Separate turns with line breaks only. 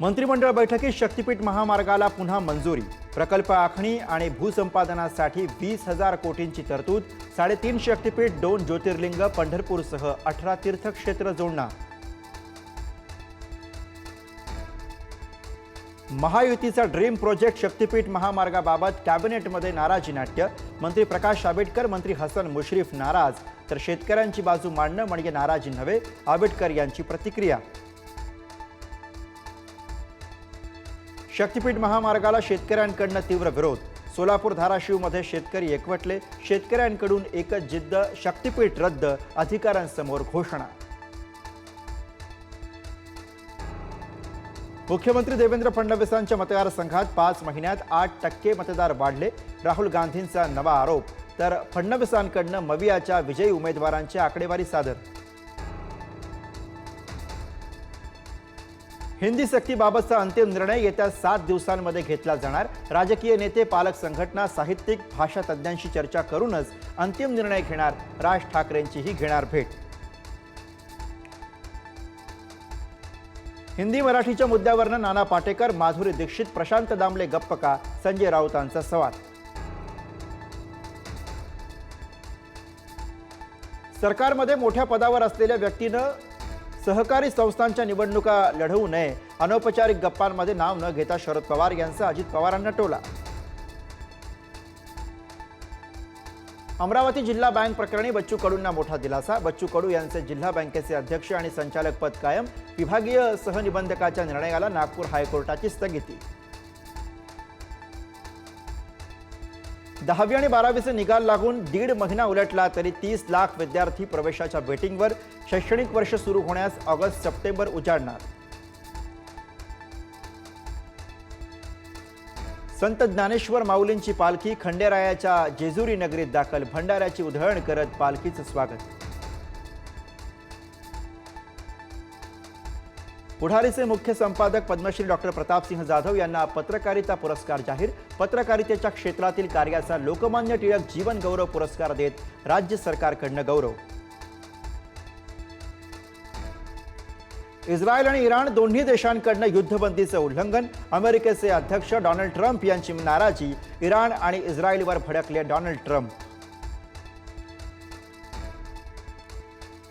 मंत्रिमंडळ बैठकीत शक्तीपीठ महामार्गाला पुन्हा मंजुरी. प्रकल्प आखणी आणि भूसंपादनासाठी वीस हजार कोटींची तरतूद साडेतीन शक्तीपीठ दोन ज्योतिर्लिंग पंढरपूरसह अठरा तीर्थक्षेत्र जोडणार. महायुतीचा ड्रीम प्रोजेक्ट शक्तीपीठ महामार्गाबाबत कॅबिनेटमध्ये नाराजी नाट्य. मंत्री प्रकाश आंबेडकर मंत्री हसन मुश्रीफ नाराज. तर शेतकऱ्यांची बाजू मांडणं म्हणजे नाराजी नव्हे आंबेडकर यांची प्रतिक्रिया. शक्तीपीठ महामार्गाला शेतकऱ्यांकडनं तीव्र विरोध. सोलापूर धाराशिवमध्ये शेतकरी एकवटले. शेतकऱ्यांकडून एकच जिद्द शक्तीपीठ रद्द अधिकाऱ्यांसमोर घोषणा. मुख्यमंत्री देवेंद्र फडणवीसांच्या मतदारसंघात पाच महिन्यात आठ टक्के मतदार वाढले. राहुल गांधींचा नवा आरोप. तर फडणवीसांकडनं मवियाच्या विजयी उमेदवारांची आकडेवारी सादर. हिंदी सक्तीबाबतचा अंतिम निर्णय येत्या सात दिवसांमध्ये घेतला जाणार. राजकीय नेते पालक संघटना साहित्यिक भाषा तज्ज्ञांशी चर्चा करूनच अंतिम निर्णय घेणार. राज ठाकरेंचीही घेणार भेट. हिंदी मराठीच्या मुद्द्यावरनं नाना पाटेकर माधुरी दीक्षित प्रशांत दामले गप्प का? संजय राऊतांचा सवाल. सरकारमध्ये मोठ्या पदावर असलेल्या व्यक्तीनं सहकारी संस्थांच्या निवडणुका लढवू नये. अनौपचारिक गप्पांमध्ये नाव न घेता शरद पवार यांचा अजित पवारांना टोला. अमरावती जिल्हा बँक प्रकरणी बच्चू कडूंना मोठा दिलासा. बच्चू कडू यांचे जिल्हा बँकेचे अध्यक्ष आणि संचालक पद कायम. विभागीय सहनिबंधकाच्या निर्णयाला नागपूर हायकोर्टाची स्थगिती. दहावी आणि बारावीचे निकाल लागून दीड महिना उलटला तरी तीस लाख विद्यार्थी प्रवेशाच्या वेटिंगवर शैक्षणिक वर्ष सुरू होण्यास ऑगस्ट सप्टेंबर उजाडणार. संत ज्ञानेश्वर माऊलींची पालखी खंडेरायाच्या जेजुरी नगरीत दाखल भंडाऱ्याची उधळण करत पालखीचं स्वागत. पुढारीचे मुख्य संपादक पद्मश्री डॉक्टर प्रतापसिंह जाधव यांना पत्रकारिता पुरस्कार जाहीर. पत्रकारितेच्या क्षेत्रातील कार्याचा लोकमान्य टिळक जीवन गौरव पुरस्कार देत राज्य सरकारकडनं गौरव. इस्रायल आणि इराण दोन्ही देशांकडनं युद्धबंदीचं उल्लंघन. अमेरिकेचे अध्यक्ष डोनाल्ड ट्रम्प यांची नाराजी. इराण आणि इस्रायलवर भडकले डोनाल्ड ट्रम्प.